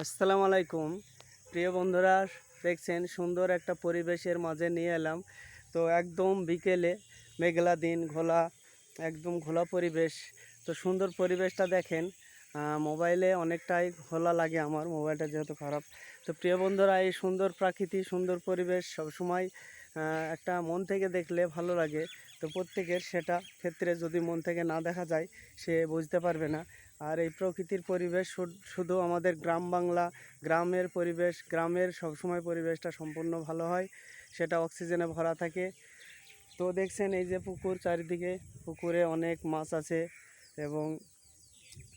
আসসালামু আলাইকুম। প্রিয় বন্ধুরা, দেখছেন সুন্দর একটা পরিবেশের মাঝে নিয়ে এলাম। তো একদম বিকেলে মেঘলা দিন, ঘোলা, একদম ঘোলা পরিবেশ। তো সুন্দর পরিবেশটা দেখেন মোবাইলে অনেকটাই ঘোলা লাগে আমার, মোবাইলটা যেহেতু খারাপ। তো প্রিয় বন্ধুরা, এই সুন্দর প্রাকৃতিক, সুন্দর পরিবেশ সবসময় একটা মন থেকে দেখলে ভালো লাগে। তো প্রত্যেকের সেটা ক্ষেত্রে যদি মন থেকে না দেখা যায়, সে বুঝতে পারবে না। আর এই প্রকৃতির পরিবেশ শুধ- আমাদের গ্রাম বাংলা, গ্রামের পরিবেশ, গ্রামের সবসময় পরিবেশটা সম্পূর্ণ ভালো হয়, সেটা অক্সিজেনে ভরা থাকে। তো দেখছেন এই যে পুকুর চারিদিকে, পুকুরে অনেক মাছ আছে এবং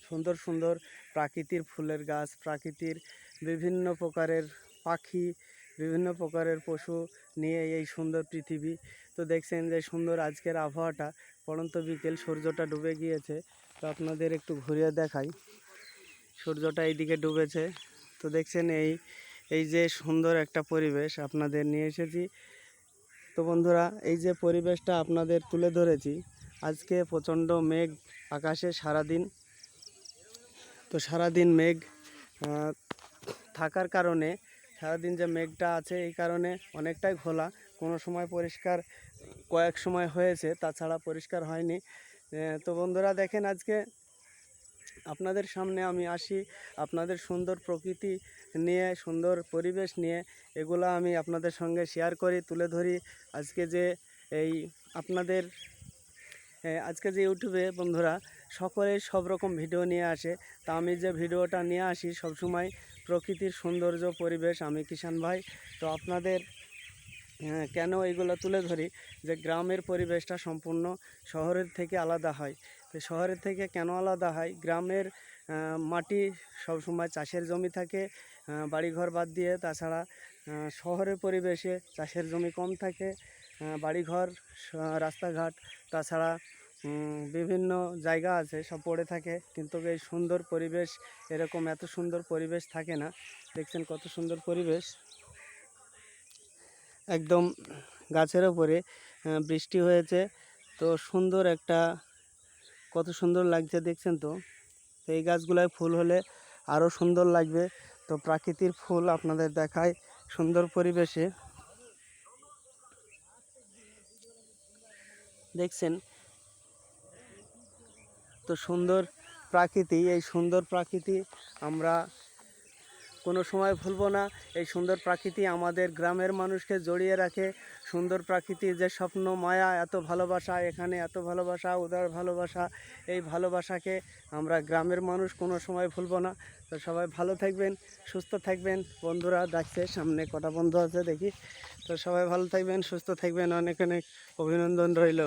সুন্দর সুন্দর প্রাকৃতির ফুলের গাছ, প্রাকৃতির বিভিন্ন প্রকারের পাখি বিভিন্ন প্রকারের পশু নিয়ে এই সুন্দর পৃথিবী। তো দেখছেন যে সুন্দর আজকের আবহাওয়াটা। পড়ন্ত বিকেল, সূর্যটা ডুবে গিয়েছে। তো আপনাদের একটু ঘুরিয়ে দেখাই। সূর্যটা এইদিকে ডুবেছে। তো দেখছেন এই এই যে সুন্দর একটা পরিবেশ আপনাদের নিয়ে এসেছি। তো বন্ধুরা, এই যে পরিবেশটা আপনাদের তুলে ধরেছি, আজকে প্রচণ্ড মেঘ, আকাশে সারাদিন। তো সারাদিন মেঘ থাকার কারণে সারাদিন যে মেঘটা আছে এই কারণে অনেকটাই ঘোলা। কোনো সময় পরিষ্কার কয়েক সময় হয়েছে, তাছাড়া পরিষ্কার হয়নি। তো বন্ধুরা দেখেন আজকে আপনাদের সামনে আমি আসি আপনাদের সুন্দর প্রকৃতি নিয়ে, সুন্দর পরিবেশ নিয়ে। এগুলো আমি আপনাদের সঙ্গে শেয়ার করি, তুলে ধরি। আজকে যে এই আপনাদের আজকে যে ইউটিউবে বন্ধুরা সকলেই সব রকম ভিডিও নিয়ে আসে। তা আমি যে ভিডিওটা নিয়ে আসি সবসময় প্রকৃতির সৌন্দর্য, পরিবেশ। আমি কিষান ভাই। তো আপনাদের কেন এগুলো তুলে ধরি? যে গ্রামের পরিবেশটা সম্পূর্ণ শহরের থেকে আলাদা হয়। তো শহরের থেকে কেন আলাদা হয়? গ্রামের মাটি সবসময় চাষের জমি থাকে বাড়িঘর বাদ দিয়ে। তাছাড়া শহরের পরিবেশে চাষের জমি কম থাকে বাড়িঘর রাস্তাঘাট। তাছাড়া বিভিন্ন জায়গা আছে, সব পড়ে থাকে। কিন্তু এই সুন্দর পরিবেশ, এরকম এত সুন্দর পরিবেশ থাকে না। দেখছেন কত সুন্দর পরিবেশ। একদম গাছের ওপরে বৃষ্টি হয়েছে। তো সুন্দর একটা, কত সুন্দর লাগছে দেখছেন তো? তো এই গাছগুলায় ফুল হলে আরও সুন্দর লাগবে। তো প্রাকৃতির ফুল আপনাদের দেখায় সুন্দর পরিবেশে। দেখছেন তো সুন্দর প্রাকৃতি, এই সুন্দর প্রাকৃতি আমরা কোনো সময় ভুলবো না। এই সুন্দর প্রাকৃতি আমাদের গ্রামের মানুষকে জড়িয়ে রাখে। সুন্দর প্রাকৃতির যে স্বপ্ন, মায়া, এত ভালোবাসা, এখানে এত ভালোবাসা উদার ভালোবাসা, এই ভালোবাসাকে আমরা গ্রামের মানুষ কোনো সময় ভুলবো না। তো সবাই ভালো থাকবেন, সুস্থ থাকবেন। বন্ধুরা ডাকছে, সামনে কটা বন্ধু আছে দেখি। তো সবাই ভালো থাকবেন, সুস্থ থাকবেন। অনেক অনেক অভিনন্দন রইল।